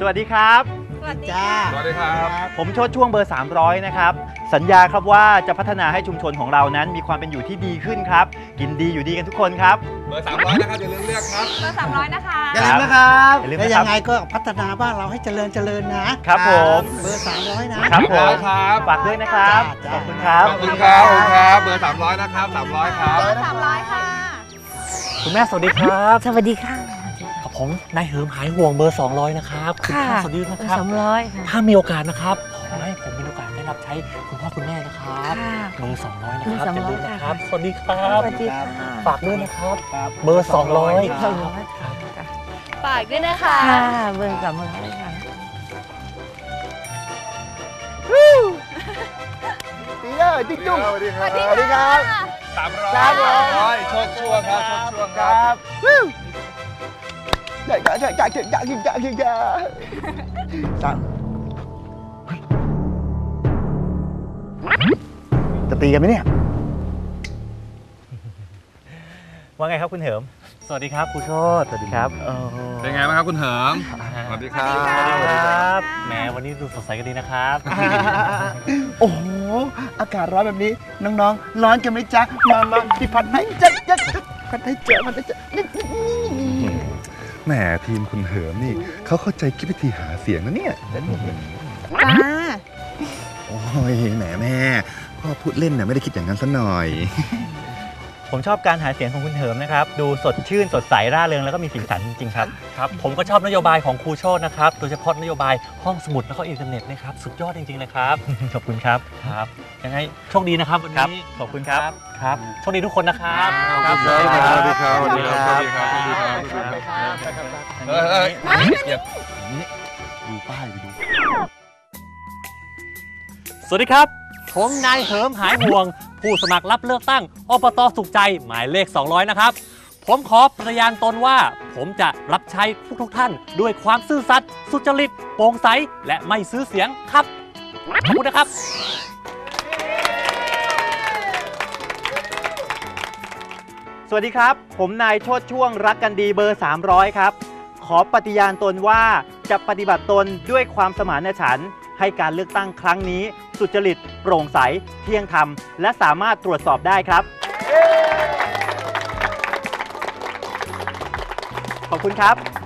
สวัสดีครับ สวัสดีจ้าค่ะสวัสดีครับ ผมโชดช่วงเบอร์ 300 นะครับ สัญญาครับว่าจะพัฒนาให้ชุมชนของเรานั้น มีความเป็นอยู่ที่ดีขึ้นครับ กินดีอยู่ดีกันทุกคนครับ เบอร์300นะครับอย่าลืมเลือกครับ เบอร์สามร้อยนะคะ อย่าลืมนะครับอย่าลืมแล้วนะครับยังไงก็พัฒนาบ้านเราให้เจริญเจริญนะครับผม เบอร์สามร้อยนะ ครับผมครับ ฝากด้วยนะครับ จ้า ขอบคุณครับ ขอบคุณครับขอบคุณครับ เบอร์300นะครับ300ครับ เบอร์สามร้อยค่ะ คุณแม่สวัสดีครับ สวัสดีค่ะ กับผมนายเหิมหายห่วงเบอร์ 200 นะครับคุณค่ะพ่อสวัสดีนะครับ สามร้อยค่ะ ถ้ามีโอกาสนะครับ ขอให้ผมมีโอกาสได้รับใช้คุณพ่อคุณแม่นะครับค่ะเบอร์200 นะครับเบอร์อย่าลืม200นะครับ ค่ะ สวัสดีครับสวัสดีค่ะฝากด้วยนะครับ ครับเบอร์ 200สองร้อยค่ะฝากด้วยนะคะ ค่ะเบอร์สามร้อยค่ะปีเตอร์จิ๊กจุ๊กสวัสดีครับสวัสดีครับ300ครับผมโชคช่วงครับโชคช่วงครับ ใช่ใช่ใช่ใช่ใช่ใช่ใช่ใช่ใช่สามจะตีกันไหมเนี่ย ว่าไงครับคุณเหิม สวัสดีครับครูโชตสวัสดีครับเป็นไงบ้างครับคุณเหิม สวัสดีครับครับ แหมวันนี้ดูสดใสกันดีนะครับ โอ้โห อากาศร้อนแบบนี้ น้องๆ ร้อนกันไหมจ๊ะ มามาพี่พัดให้จ๊ะจ๊ะพัดให้เจอมันให้เจอนี่นี่นี่ แหมทีมคุณเหิมนี่เขาเข้าใจคิดวิธีหาเสียงนะเนี่ยจ้าโอ้ยแหมแม่พ่อพูดเล่นน่ะไม่ได้คิดอย่างนั้นซะหน่อย ผมชอบการหาเสียงของคุณเหิมนะครับ ดูสดชื่นสดใสร่าเริงแล้วก็มีสีสันจริงๆครับครับผมก็ชอบนโยบายของครูโชตนะครับโดยเฉพาะนโยบายห้องสมุดแล้วก็อินเทอร์เน็ตนะครับสุดยอดจริงๆเลยครับ ขอบคุณครับครับยังไงโชคดีนะครับวันครับนี้ขอบคุณครับครับโชคดีทุกคนนะครับครับสวัสดีครับสวัสดีครับสวัสดีครับสวัสดีครับสวัสดีครับเฮ้ยเฮ้ยอย่าดูป้ายไปดูสวัสดีครับ ผมนายเหิมหายห่วง ผู้สมัครรับเลือกตั้งอบตสุขใจหมายเลข 200 นะครับ ผมขอปฏิญาณตนว่า ผมจะรับใช้ทุกๆท่าน ด้วยความซื่อสัตย์สุจริตโปร่งใส และไม่ซื้อเสียงครับ ขอบคุณนะครับ สวัสดีครับ ผมนายโชดช่วงรักกันดีเบอร์ 300 ครับ ขอปฏิญาณตนว่าจะปฏิบัติตนด้วยความสมานฉันท์ให้การเลือกตั้งครั้งนี้ สุจริต โปร่งใส เที่ยงธรรม และสามารถตรวจสอบได้ครับ ขอบคุณครับ